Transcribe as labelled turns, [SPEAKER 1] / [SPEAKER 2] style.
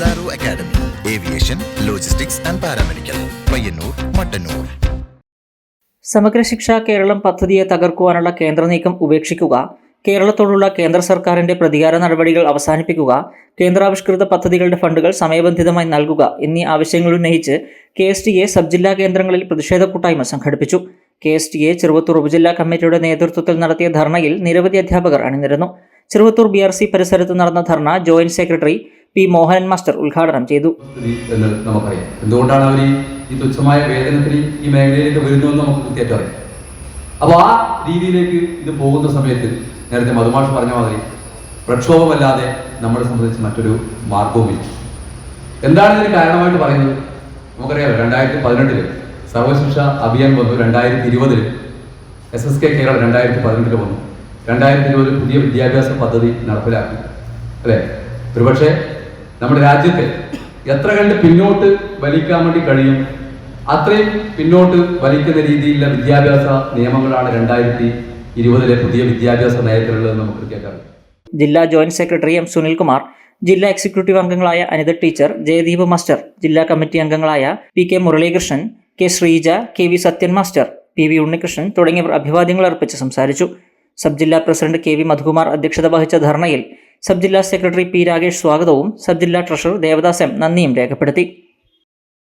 [SPEAKER 1] Diagnostics and paramedical Payyanur Mattannur
[SPEAKER 2] Samagra Shiksha Keralam പദ്ധതിയെ തകർക്കുവാനുള്ള കേന്ദ്ര നീക്കം ഉപേക്ഷിക്കുക കേരളത്തോടുള്ള കേന്ദ്ര സർക്കാരിന്റെ പ്രതികാര നടപടികൾ അവസാനിപ്പിക്കുക കേന്ദ്രാവിഷ്കൃത പദ്ധതികളുടെ ഫണ്ടുകൾ സമയബന്ധിതമായി നൽകുക എന്നീ ആവശ്യങ്ങൾ ഉന്നയിച്ച് K S T A sub ജില്ലാ കേന്ദ്രങ്ങളിൽ പ്രതിഷേധ കൂട്ടായ്മ സംഘടിപ്പിച്ചു. K S T A Cheruvathur ഉപജില്ലാ കമ്മിറ്റിയുടെ നേതൃത്വത്തിൽ നടത്തിയ ധർണയിൽ നിരവധി അധ്യാപകർ അണിനിരന്നു. ചെറുവത്തൂർ ബി ആർ സി പരിസരത്ത് നടന്ന ധർണ joint secretary P Mohanan master ഉദ്ഘാടനം ചെയ്തു.
[SPEAKER 3] എന്ന് നമുക്കറിയാം. എന്തുകൊണ്ടാണ് അവർ ഈ തുച്ഛമായ വേതനത്തിന് ഈ മേഖലയിലേക്ക് വരുന്നതെന്ന് നമുക്ക് കൃത്യമായിട്ട് അറിയാം. അപ്പോൾ ആ രീതിയിലേക്ക് ഇത് പോകുന്ന സമയത്ത് നേരത്തെ മധുമാഷ് പറഞ്ഞ മാതിരി പ്രക്ഷോഭമല്ലാതെ നമ്മളെ സംബന്ധിച്ച് മറ്റൊരു മാർഗവുമില്ല എന്താണ് ഇതിന് കാരണമായിട്ട് പറയുന്നത്? നമുക്കറിയാം രണ്ടായിരത്തി പതിനെട്ടിൽ സർവശിക്ഷ അഭിയാൻ വന്നു രണ്ടായിരത്തി ഇരുപതിൽ എസ് എസ് കെ കേരളം രണ്ടായിരത്തി പതിനെട്ടിൽ വന്നു. രണ്ടായിരത്തി ഇരുപതിൽ പുതിയ വിദ്യാഭ്യാസ പദ്ധതി നടപ്പിലാക്കി. അല്ലേ? ഒരുപക്ഷെ നമ്മുടെ രാജ്യത്തെ എത്ര കണ്ട് പിന്നോട്ട് വലിക്കാൻ വേണ്ടി കഴിയും? അത്രയും പിന്നോട്ട് വലിക്കുന്ന രീതിയിലുള്ള വിദ്യാഭ്യാസ നിയമങ്ങളാണ് രണ്ടായിരത്തി ഇരുപതിലെ പുതിയ വിദ്യാഭ്യാസ നയത്തിലുള്ളത് നമുക്ക് കൃത്യമായിട്ട്
[SPEAKER 2] ജില്ലാ ജോയിന്റ് സെക്രട്ടറി എം സുനിൽകുമാർ ജില്ലാ എക്സിക്യൂട്ടീവ് അംഗങ്ങളായ അനിത ടീച്ചർ ജയദീപ് മാസ്റ്റർ ജില്ലാ കമ്മിറ്റി അംഗങ്ങളായ P K Muralikrishnan K Sreeja K V Sathyan master P V Unnikrishnan തുടങ്ങിയവർ അഭിവാദ്യങ്ങൾ അർപ്പിച്ച് സംസാരിച്ചു. സബ് ജില്ലാ പ്രസിഡന്റ് കെ വി മധുകുമാർ അധ്യക്ഷത വഹിച്ച ധർണയിൽ സബ് ജില്ലാ സെക്രട്ടറി പി രാകേഷ് സ്വാഗതവും സബ് ജില്ലാ ട്രഷറർ ദേവദാസ് എം നന്ദിയും രേഖപ്പെടുത്തി